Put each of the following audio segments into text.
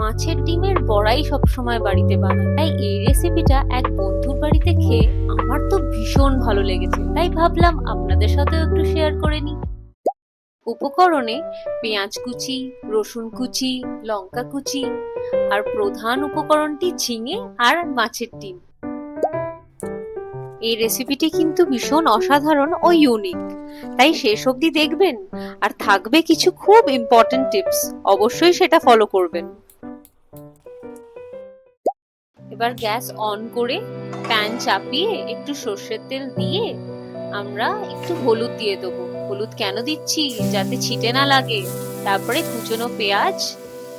মাছের ডিমের বড়াই সবসময় বাড়িতে বানাই তাই এই রেসিপিটা এক বন্ধুর বাড়িতে খেয়ে আমার তো ভীষণ ভালো লেগেছে। তাই ভাবলাম আপনাদের সাথেও একটু শেয়ার করে নিই। উপকরণে পেঁয়াজ কুচি, রসুন কুচি, লঙ্কা কুচি আর প্রধান উপকরণটি ঝিঙে আর মাছের ডিম। এই রেসিপিটি কিন্তু ভীষণ অসাধারণ ও ইউনিক তাই শেষ অবধি দেখবেন আর থাকবে কিছু খুব ইম্পর্টেন্ট টিপস অবশ্যই সেটা ফলো করবেন। এবার গ্যাস অন করে প্যান চাপিয়ে একটু সর্ষের তেল দিয়ে আমরা একটু হলুদ দিয়ে দেবো। হলুদ কেন দিচ্ছি? যাতে ছিটে না লাগে। তারপরে কুচনো পেঁয়াজ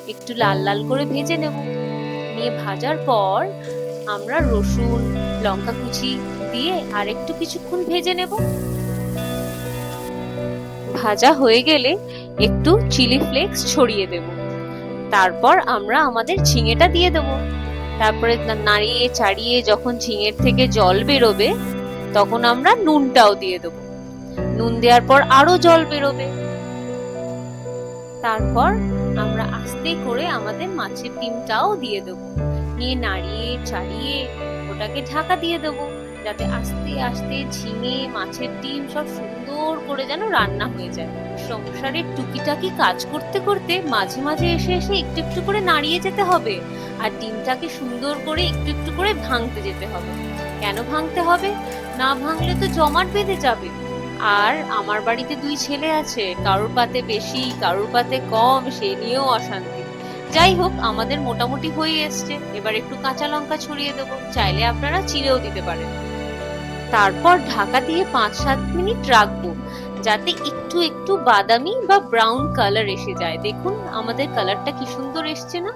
একটু লাল লাল করে ভেজে নেব। নিয়ে ভাজার পর আমরা রসুন, লঙ্কা কুচি দিয়ে আর একটু কিছুক্ষণ ভেজে নেব। ভাজা হয়ে গেলে একটু চিলি ফ্লেক্স ছড়িয়ে দেব। তারপর আমরা আমাদের ঝিঙেটা দিয়ে দেব। তারপরে নাড়িয়ে চাড়িয়ে যখন ঝিঙের থেকে জল বেরোবে, তখন আমরা নুনটাও দিয়ে দেবো। নুন দেওয়ার পর আরও জল বেরোবে। তারপর আমরা আস্তে করে আমাদের মাছের ডিমটাও দিয়ে দেবো। নিয়ে নাড়িয়ে, চাড়িয়ে ওটাকে ঢাকা দিয়ে দেবো। যাতে আস্তে আস্তে ঝিঙে, মাছের ডিম সব সুন্দর করে যেন রান্না হয়ে যায়। সংসারের টুকিটাকি কাজ করতে করতে মাঝে মাঝে এসে এসে একটু একটু করে নাড়িয়ে যেতে হবে আর ডিমটাকে সুন্দর করে একটু একটু করে ভাঙতে যেতে হবে। কেন ভাঙতে হবে? না ভাঙলে তো জমাট বেঁধে যাবে। আর আমার বাড়িতে দুই ছেলে আছে, কারোর পাতে বেশি, কারোর পাতে কম, সে নিয়েও অশান্তি। যাই হোক, আমাদের মোটামুটি হয়ে এসছে। এবার একটু কাঁচা লঙ্কা ছড়িয়ে দেবো। চাইলে আপনারা চিড়েও দিতে পারেন। তারপর ঢাকা দিয়ে পাঁচ সাত মিনিট রাখব, যাতে একটু একটু বাদামি বা ব্রাউন কালার এসে যায়। দেখুন, আমাদের কালারটা কি সুন্দর এসছে না?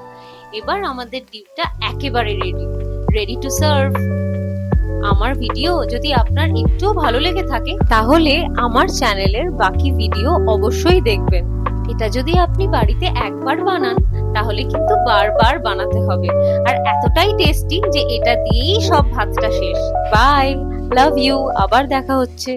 এবার আমাদের ডিমটা একেবারে রেডি রেডি টু সার্ভ আমার ভিডিও যদি আপনার একটুও ভালো লেগে থাকে, তাহলে আমার চ্যানেলের বাকি ভিডিও অবশ্যই দেখবেন। এটা যদি আপনি বাড়িতে একবার বানান, তাহলে কিন্তু বারবার বানাতে হবে। আর এতটাই টেস্টি যে এটা দিয়েই সব ভাতটা শেষ। বাই লাভ ইউ আবার দেখা হচ্ছে।